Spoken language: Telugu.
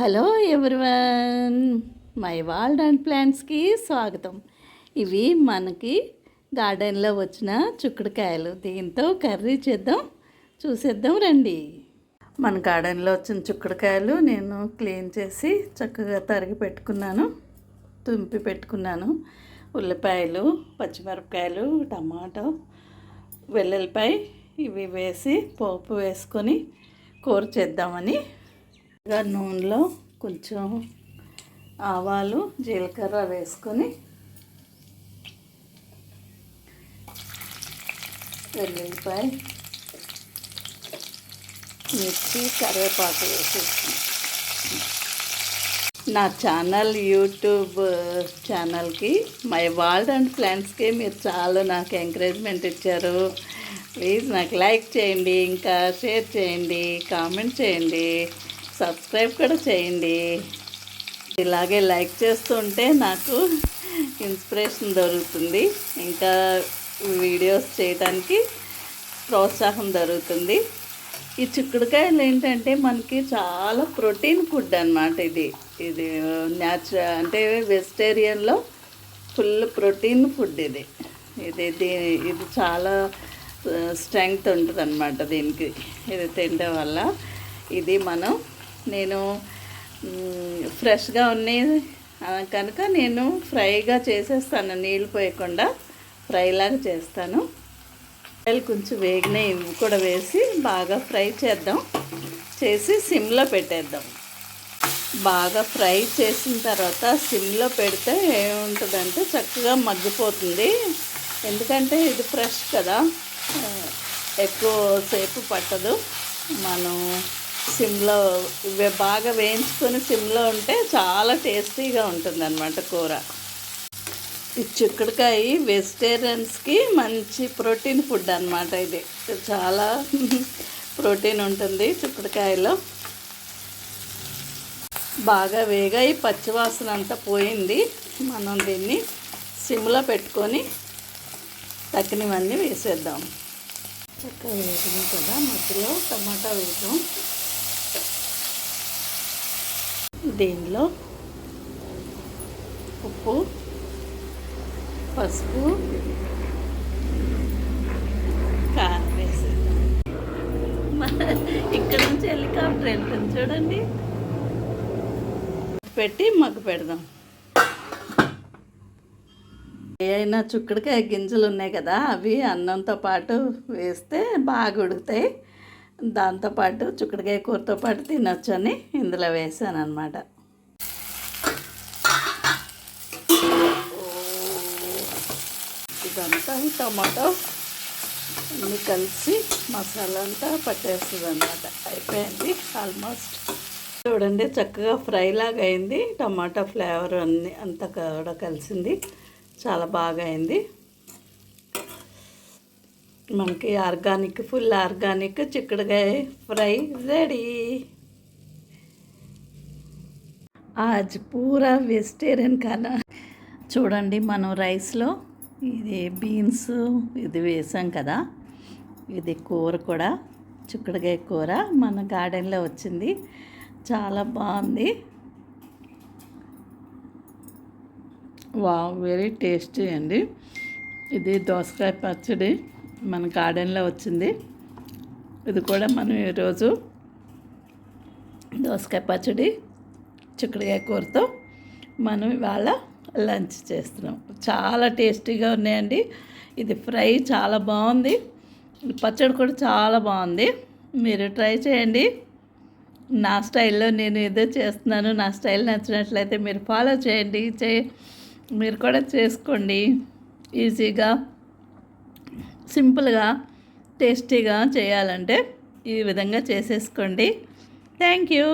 Hello everyone. My world and ప్లాంట్స్కి స్వాగతం. ఇవి మనకి గార్డెన్లో వచ్చిన చుక్కుడుకాయలు. దీంతో కర్రీ చేద్దాం. చూసేద్దాం రండి. మన గార్డెన్లో వచ్చిన చుక్కుడుకాయలు నేను క్లీన్ చేసి చక్కగా తరిగి పెట్టుకున్నాను. తుంపి పెట్టుకున్నాను. ఉల్లిపాయలు పచ్చిమిరపకాయలు టమాటో వెల్లుల్లిపాయ ఇవి వేసి పోపు వేసుకొని కూర చేద్దామని ఇంకా నూనెలో కొంచెం ఆవాలు జీలకర్ర వేసుకొని వెల్లుల్లిపాయ మిర్చి కరివేపాకు వేసేస్తాను నా ఛానల్ యూట్యూబ్ ఛానల్కి మై వాల్డ్ అండ్ ఫ్రెండ్స్కి మీరు చాలా నాకు ఎంకరేజ్మెంట్ ఇచ్చారు. ప్లీజ్ నాకు లైక్ చేయండి ఇంకా షేర్ చేయండి కామెంట్ చేయండి. సబ్స్క్రైబ్ కూడా చేయండి. ఇలాగే లైక్ చేస్తుంటే నాకు ఇన్స్పిరేషన్ దొరుకుతుంది. ఇంకా వీడియోస్ చేయడానికి ప్రోత్సాహం దొరుకుతుంది. ఈ చిక్కుడుకాయలు ఏంటంటే మనకి చాలా ప్రోటీన్ ఫుడ్ అనమాట ఇది. ఇది న్యాచురల్ అంటే వెజిటేరియన్లో ఫుల్ ప్రోటీన్ ఫుడ్ ఇది. ఇది దీ- ఇది చాలా స్ట్రెంగ్త్ ఉంటుంది అనమాట దీనికి. ఇది తినడం వల్ల ఇది మనం నేను ఫ్రెష్గా ఉన్నాయి కనుక నేను ఫ్రైగా చేసేస్తాను నీళ్ళు పోయకుండా ఫ్రైలాగా చేస్తాను. ఆయిల్ కొంచెం వేగినాయి ఇవి కూడా వేసి బాగా ఫ్రై చేద్దాం. చేసి సిమ్లో పెట్టేద్దాం. బాగా ఫ్రై చేసిన తర్వాత సిమ్లో పెడితే ఏముంటుందంటే చక్కగా మగ్గిపోతుంది. ఎందుకంటే ఇది ఫ్రెష్ కదా. ఎక్కువ సేపు పట్టదు. మనం సిమ్లో బాగా వేయించుకొని సిమ్లో ఉంటే చాలా టేస్టీగా ఉంటుంది అనమాట కూర. ఈ చిక్కుడుకాయ వెజిటేరియన్స్కి మంచి ప్రోటీన్ ఫుడ్ అనమాట ఇది. చాలా ప్రోటీన్ ఉంటుంది చిక్కుడుకాయలో. బాగా వేగా ఈ పచ్చివాసన అంతా పోయింది. మనం దీన్ని సిమ్లో పెట్టుకొని తక్కినవన్నీ వేసేద్దాం. చక్కగా వేసినాం కదా మధ్యలో టమాటా వేసాం దీనిలో ఉప్పు పసుపు కారం వేసేద్దాం మ- ఇక్కడ నుంచి హెలికాప్టర్ వెళ్తుంది చూడండి. పెట్టి మగ్గు పెడదాం. ఏమైనా చుక్కడికాయ గింజలు ఉన్నాయి కదా అవి అన్నంతో పాటు వేస్తే బాగా ఉడుకుతాయి దాంతోపాటు చుక్కడికాయ కూరతో పాటు తినొచ్చు అని ఇందులో వేసాను అనమాట ఇదంతా టమాటో అన్నీ కలిసి మసాలా అంతా పట్టేస్తుంది అనమాట అయిపోయింది ఆల్మోస్ట్. చూడండి చక్కగా ఫ్రై లాగా అయింది టమాటా ఫ్లేవర్ అన్ని అంతా కూడా కలిసింది. చాలా బాగా అయింది మనకి ఆర్గానిక్ ఫుల్ ఆర్గానిక్ చిక్కుడుకాయ ఫ్రై రెడీ. ఆజ్ పూరా వెజిటేరియన్ కానా చూడండి మనం రైస్లో ఇది బీన్స్ ఇది వేసాం కదా. ఇది కూర కూడా చిక్కుడుకాయ కూర మన గార్డెన్లో వచ్చింది. చాలా బాగుంది. వా వెరీ టేస్టీ అండి. ఇది దోసకాయ పచ్చడి. మన గార్డెన్లో వచ్చింది. ఇది కూడా మనం ఈరోజు దోసకాయ పచ్చడి చిక్కుడుకాయ కూరతో మనం ఇవాళ లంచ్ చేస్తున్నాం. చాలా టేస్టీగా ఉన్నాయండి. ఇది ఫ్రై చాలా బాగుంది. పచ్చడి కూడా చాలా బాగుంది. మీరు ట్రై చేయండి. నా స్టైల్లో నేను ఏదో చేస్తున్నాను. నా స్టైల్ నచ్చినట్లయితే మీరు ఫాలో చేయండి. చే మీరు కూడా చేసుకోండి. ఈజీగా సింపుల్గా టేస్టీగా చేయాలంటే ఈ విధంగా చేసేసుకోండి. Thank you.